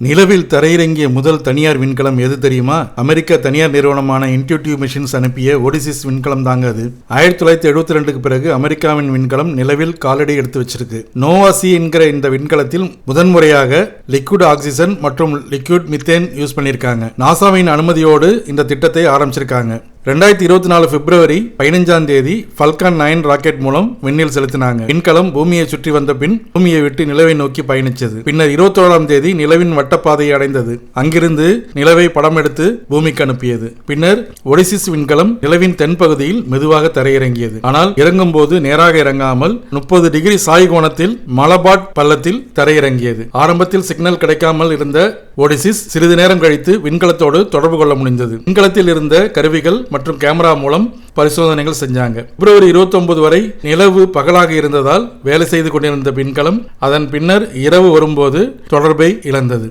நிலவில் தரையிறங்கிய முதல் தனியார் விண்கலம் எது தெரியுமா? அமெரிக்க தனியார் நிறுவனமான இன்டியூட்டிவ் மிஷின்ஸ் அனுப்பிய ஒடிசிஸ் விண்கலம் தாங்க அது. ஆயிரத்தி தொள்ளாயிரத்தி எழுபத்தி ரெண்டுக்கு பிறகு அமெரிக்காவின் விண்கலம் நிலவில் காலடி எடுத்து வச்சிருக்கு. நோவாசி என்கிற இந்த விண்கலத்தில் முதன்முறையாக லிக்விட் ஆக்சிஜன் மற்றும் லிக்விட் மித்தேன் யூஸ் பண்ணியிருக்காங்க. நாசாவின் அனுமதியோடு இந்த திட்டத்தை ஆரம்பிச்சிருக்காங்க. ரெண்டாயிரத்தி இருபத்தி நாலு பிப்ரவரி பதினஞ்சாம் தேதி ஃபல்கான் நைன் ராக்கெட் மூலம் விண்ணில் செலுத்தினாங்க. விண்கலம் பூமியை சுற்றி வந்த பின் பூமியை விட்டு நிலவை நோக்கி பயணிச்சது. பின்னர் இருபத்தோராம் தேதி நிலவின் வட்டப்பாதையை அடைந்தது. அங்கிருந்து நிலவை படம் எடுத்து பூமிக்கு அனுப்பியது. பின்னர் ஒடிசிஸ் விண்கலம் நிலவின் தென்பகுதியில் மெதுவாக தரையிறங்கியது. ஆனால் இறங்கும் போது நேராக இறங்காமல் முப்பது டிகிரி சாய் கோணத்தில் மலபாட் பள்ளத்தில் தரையிறங்கியது. ஆரம்பத்தில் சிக்னல் கிடைக்காமல் இருந்த ஒடிசிஸ் சிறிது நேரம் கழித்து விண்கலத்தோடு தொடர்பு கொள்ள முடிந்தது. விண்கலத்தில் இருந்த கருவிகள் மற்றும் கேமரா மூலம் பரிசோதனைகள் செஞ்சாங்க. பிப்ரவரி 29 வரை நிலவு பகலாக இருந்ததால் வேலை செய்து கொண்டிருந்த விண்கலம் அதன் பின்னர் இரவு வரும்போது தொடர்பை இழந்தது.